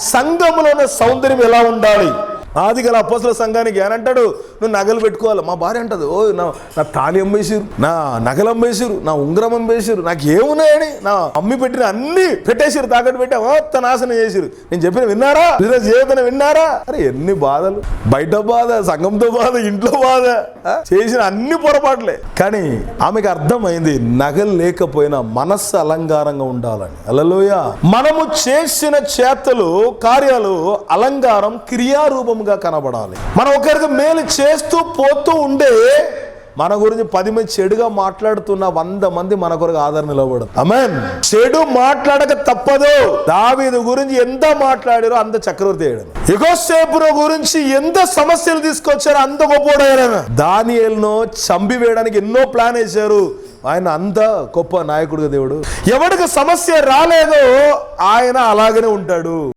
సంఘములో సౌందర్యం ఎలా ఉండాలి? ఆది గల అపోసల సంఘానికి అని అంటాడు నువ్వు నగలు పెట్టుకోవాలి. మా భార్య అంటది ఓ నా నా తాళి అమ్మేసిరు నా నగలు అమ్మేసిరు నా ఉంగరం అమ్మేసిరు నాకు ఏమున్నాయని నా అమ్మి పెట్టిన అన్ని పెట్టేసిరు తాకట్టు పెట్టి మొత్తం నాశనం చేసిరు నేను చెప్పిన విన్నారా? బిజినెస్ చేయదని విన్నారా? అరే ఎన్ని బాధలు. బయట బాధ సంఘంతో బాధ ఇంట్లో బాధ ఆ? చేసిన అన్ని పొరపాట్లే. కానీ ఆమెకు అర్థమైంది నగలు లేకపోయినా మనస్సు అలంకారంగా ఉండాలని. అలలోయ మనము చేసిన చేతలు కార్యాలు అలంకారం క్రియారూపం క్రియారూపంగా కనబడాలి. మనం ఒకరికి మేలు చేస్తూ పోతూ ఉండే మన గురించి పది మంది చెడుగా మాట్లాడుతున్న వంద మంది మన కొరకు ఆదరణ నిలబడదు అమెన్ చెడు మాట్లాడక తప్పదు. దావీదు గురించి ఎంత మాట్లాడారో అంత చక్రవర్తి అయ్యాడు. ఎగోసేపుర గురించి ఎంత సమస్యలు తీసుకొచ్చారో అంత గొప్పవాడు దానియల్ను చంపి వేయడానికి ఎన్నో ప్లాన్ వేశారు. ఆయన అంత గొప్ప నాయకుడుగా దేవుడు. ఎవరికి సమస్య రాలేదో ఆయన అలాగనే ఉంటాడు.